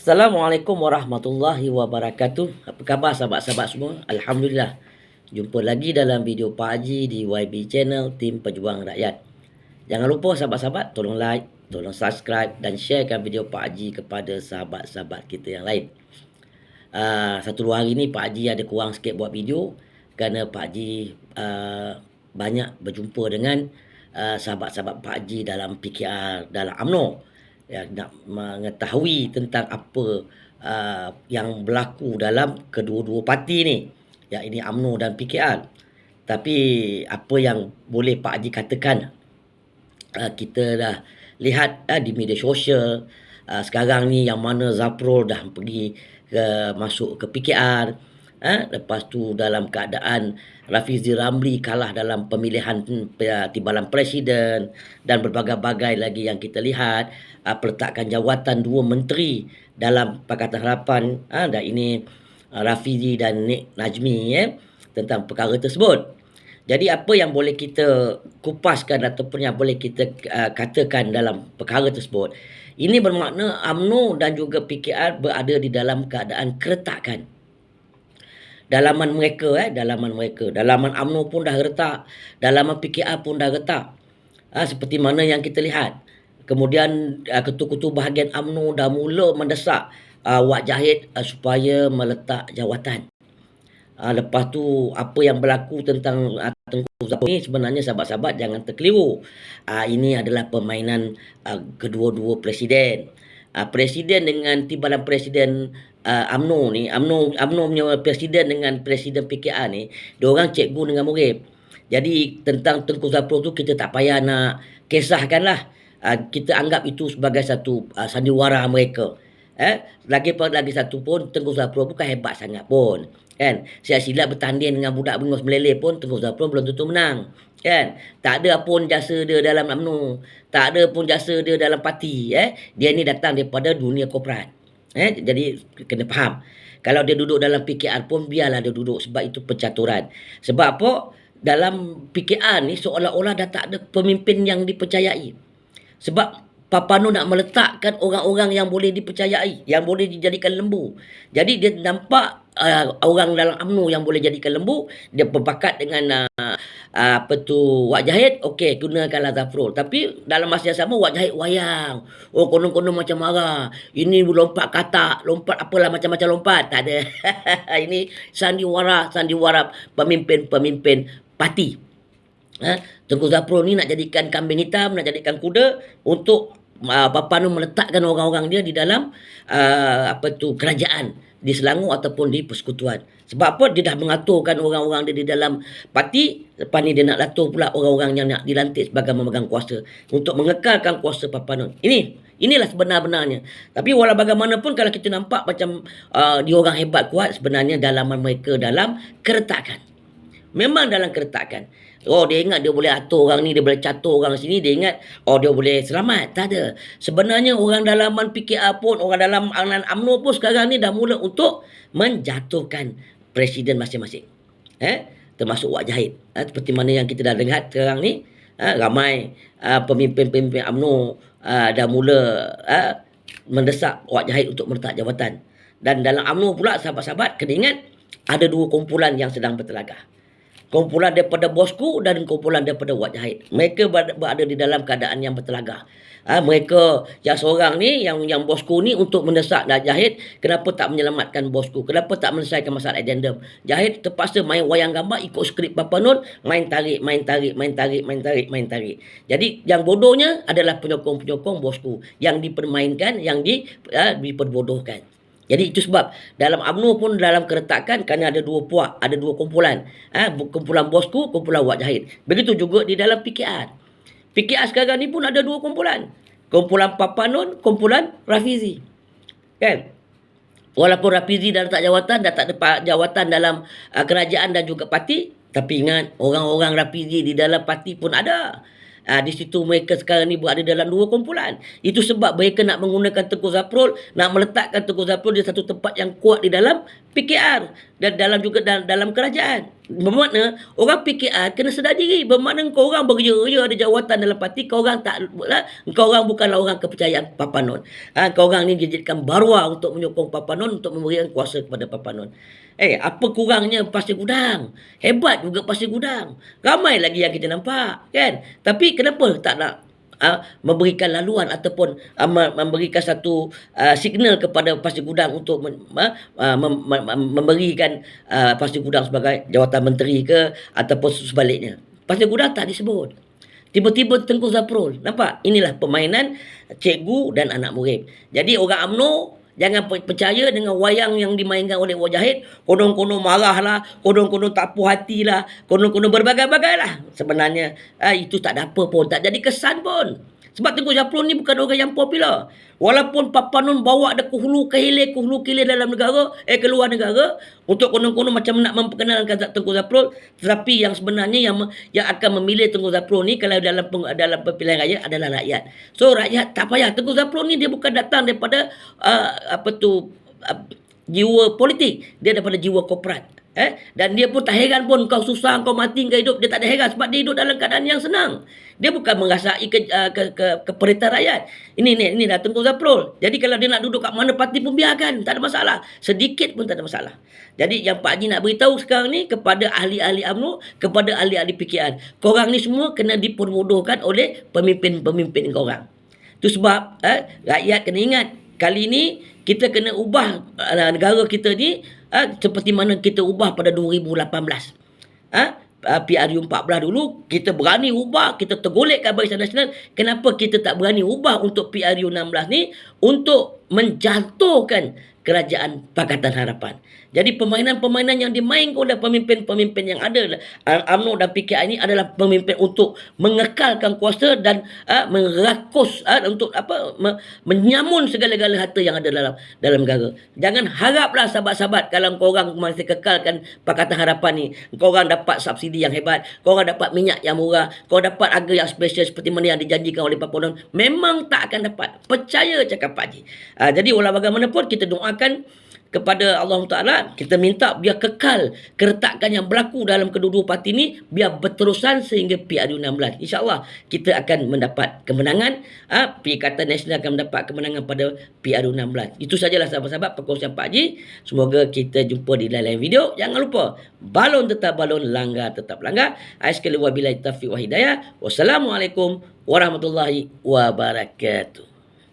Assalamualaikum warahmatullahi wabarakatuh. Apa khabar sahabat-sahabat semua? Alhamdulillah. Jumpa lagi dalam video Pak Haji di YB Channel Tim Pejuang Rakyat. Jangan lupa sahabat-sahabat tolong like, tolong subscribe dan sharekan video Pak Haji kepada sahabat-sahabat kita yang lain. Uh, satu dua hari ni Pak Haji ada kurang sikit buat video kerana Pak Haji uh, banyak berjumpa dengan uh, sahabat-sahabat Pak Haji dalam PKR dalam UMNO ya, nak mengetahui tentang apa uh, yang berlaku dalam kedua-dua parti ni. Ya ini AMNO dan PKR. Tapi apa yang boleh Pak Haji katakan uh, kita dah lihat uh, di media sosial uh, sekarang ni yang mana Zaprol dah pergi ke masuk ke PKR Ha? Lepas tu dalam keadaan Rafizi Ramli kalah dalam pemilihan uh, timbalan presiden dan berbagai-bagai lagi yang kita lihat uh, peletakan jawatan dua menteri dalam Pakatan Harapan uh, dan ini uh, Rafizi dan Nik Najmi eh, tentang perkara tersebut. Jadi apa yang boleh kita kupaskan ataupun yang boleh kita uh, katakan dalam perkara tersebut ini bermakna AMNO dan juga PKR berada di dalam keadaan keretakan dalaman mereka eh dalaman mereka. Dalaman AMNO pun dah retak. Dalaman PKR pun dah retak. Ha, seperti mana yang kita lihat. Kemudian uh, ketua-ketua bahagian AMNO dah mula mendesak uh, Wak Jahid uh, supaya meletak jawatan. Uh, lepas tu apa yang berlaku tentang uh, Tengku Zafar ni sebenarnya sahabat-sahabat jangan terkeliru. Uh, ini adalah permainan uh, kedua-dua presiden uh, presiden dengan timbalan presiden uh, AMNO ni, AMNO AMNO punya presiden dengan presiden PKR ni, dia orang cikgu dengan murid. Jadi tentang Tengku Zapro tu kita tak payah nak kisahkanlah. Uh, kita anggap itu sebagai satu uh, sandiwara mereka. Eh, lagi lagi satu pun Tengku Zapro bukan hebat sangat pun. Kan? Siap silat bertanding dengan budak bengus meleleh pun Tengku Zapro belum tentu menang. Kan? Tak ada pun jasa dia dalam UMNO. Tak ada pun jasa dia dalam parti. Eh? Dia ni datang daripada dunia korporat. Eh, jadi kena faham. Kalau dia duduk dalam PKR pun biarlah dia duduk sebab itu pencaturan. Sebab apa? Dalam PKR ni seolah-olah dah tak ada pemimpin yang dipercayai. Sebab Papano nak meletakkan orang-orang yang boleh dipercayai, yang boleh dijadikan lembu. Jadi dia nampak uh, orang dalam UMNO yang boleh jadikan lembu, dia berbakat dengan uh, uh, apa tu Wak Jahid, okey gunakanlah Zafrul. Tapi dalam masa yang sama Wak Jahid wayang. Oh konon-konon macam marah. Ini lompat katak, lompat apalah macam-macam lompat. Tak ada. Ini sandiwara, sandiwara pemimpin-pemimpin parti. Ha? Tengku Zafrul ni nak jadikan kambing hitam, nak jadikan kuda untuk uh, Bapa Nur meletakkan orang-orang dia di dalam uh, apa tu kerajaan di Selangor ataupun di persekutuan. Sebab apa dia dah mengaturkan orang-orang dia di dalam parti, lepas ni dia nak atur pula orang-orang yang nak dilantik sebagai memegang kuasa untuk mengekalkan kuasa Papa Nur. Ini inilah sebenar-benarnya. Tapi walau bagaimanapun kalau kita nampak macam uh, dia orang hebat kuat sebenarnya dalaman mereka dalam keretakan. Memang dalam keretakan. Oh dia ingat dia boleh atur orang ni, dia boleh catur orang sini, dia ingat oh dia boleh selamat. Tak ada. Sebenarnya orang dalaman PKR pun, orang dalam angan UMNO pun sekarang ni dah mula untuk menjatuhkan presiden masing-masing. Eh? Termasuk Wak Jahid. Eh? Seperti mana yang kita dah lihat sekarang ni, eh? ramai uh, pemimpin-pemimpin UMNO uh, dah mula uh, mendesak Wak Jahid untuk meletak jawatan. Dan dalam UMNO pula sahabat-sahabat kena ingat ada dua kumpulan yang sedang bertelagah kumpulan daripada bosku dan kumpulan daripada Wat Jahid. Mereka berada di dalam keadaan yang bertelagah. Ha, mereka yang seorang ni, yang yang bosku ni untuk mendesak Wat Jahid, kenapa tak menyelamatkan bosku? Kenapa tak menyelesaikan masalah addendum? Jahid terpaksa main wayang gambar, ikut skrip Papa Nun, main tarik, main tarik, main tarik, main tarik, main tarik. Jadi yang bodohnya adalah penyokong-penyokong bosku yang dipermainkan, yang di, ha, diperbodohkan. Jadi itu sebab dalam UMNO pun dalam keretakan kerana ada dua puak, ada dua kumpulan. Ha, kumpulan bosku, kumpulan Wak Jahid. Begitu juga di dalam PKR. PKR sekarang ni pun ada dua kumpulan. Kumpulan Papanun, kumpulan Rafizi. Kan? Walaupun Rafizi dah letak jawatan, dah tak ada jawatan dalam uh, kerajaan dan juga parti. Tapi ingat, orang-orang Rafizi di dalam parti pun ada. Ha, di situ mereka sekarang ni berada dalam dua kumpulan. Itu sebab mereka nak menggunakan Tengku Zaprul, nak meletakkan Tengku Zaprul di satu tempat yang kuat di dalam PKR dan dalam juga dalam, dalam kerajaan. Bermakna orang PKR kena sedar diri. Bermakna kau orang bekerja ya ada jawatan dalam parti, kau orang tak lah, kau orang bukanlah orang kepercayaan Papanon. Ha, kau orang ni dijadikan barwa untuk menyokong Papanon untuk memberikan kuasa kepada Papanon. Eh, apa kurangnya pasir gudang? Hebat juga pasir gudang. Ramai lagi yang kita nampak, kan? Tapi kenapa tak nak uh, memberikan laluan ataupun uh, memberikan satu uh, signal kepada Pasir Gudang untuk uh, mem, mem, memberikan uh, Pasir Gudang sebagai jawatan menteri ke ataupun sebaliknya. Pasir Gudang tak disebut. Tiba-tiba Tengku Zaprul. Nampak? Inilah permainan cikgu dan anak murid. Jadi orang UMNO Jangan percaya dengan wayang yang dimainkan oleh Wajahid. Konon-konon marahlah. Konon-konon tak puas hatilah. Konon-konon berbagai-bagai lah. Sebenarnya eh, itu tak ada apa pun. Tak jadi kesan pun. Sebab Tengku Japlon ni bukan orang yang popular. Walaupun Papa Nun bawa ada kuhulu kehilir, kuhulu kehilir dalam negara, eh keluar negara, untuk konon-konon macam nak memperkenalkan Tengku Zaprul, tetapi yang sebenarnya yang yang akan memilih Tengku Zaprul ni kalau dalam dalam pemilihan raya adalah rakyat. So rakyat tak payah. Tengku Zaprul ni dia bukan datang daripada uh, apa tu uh, jiwa politik, dia daripada jiwa korporat. Eh? Dan dia pun tak heran pun kau susah, kau mati, kau hidup. Dia tak ada heran sebab dia hidup dalam keadaan yang senang. Dia bukan merasai ke, uh, ke, ke, ke rakyat. Ini ni, ini dah Tengku Zaprul. Jadi kalau dia nak duduk kat mana parti pun biarkan. Tak ada masalah. Sedikit pun tak ada masalah. Jadi yang Pak Haji nak beritahu sekarang ni kepada ahli-ahli UMNO, kepada ahli-ahli PKR. Korang ni semua kena dipermuduhkan oleh pemimpin-pemimpin korang. Itu sebab eh, rakyat kena ingat. Kali ni kita kena ubah uh, negara kita ni uh, seperti mana kita ubah pada 2018. Ha? Uh, PRU 14 dulu kita berani ubah kita tergolekkan barisan nasional kenapa kita tak berani ubah untuk PRU 16 ni untuk menjatuhkan kerajaan Pakatan Harapan. Jadi permainan-permainan yang dimainkan oleh pemimpin-pemimpin yang ada UMNO dan PKI ini adalah pemimpin untuk mengekalkan kuasa dan uh, merakus uh, untuk apa me, menyamun segala-gala harta yang ada dalam dalam negara. Jangan haraplah sahabat-sahabat kalau kau orang masih kekalkan Pakatan Harapan ni, kau orang dapat subsidi yang hebat, kau orang dapat minyak yang murah, kau dapat harga yang special seperti mana yang dijanjikan oleh Pak Ponon, memang tak akan dapat. Percaya cakap Pak Haji. Uh, jadi walau bagaimanapun kita doakan kepada Allah Taala kita minta biar kekal keretakan yang berlaku dalam kedua-dua parti ini biar berterusan sehingga PRU 16 insyaallah kita akan mendapat kemenangan ha, Perikatan Nasional akan mendapat kemenangan pada PRU 16 itu sajalah sahabat-sahabat perkongsian Pak Haji. Semoga kita jumpa di lain-lain video. Jangan lupa balon tetap balon langgar tetap langgar. Sekali wabillahi taufiq wa hidayah wassalamualaikum warahmatullahi wabarakatuh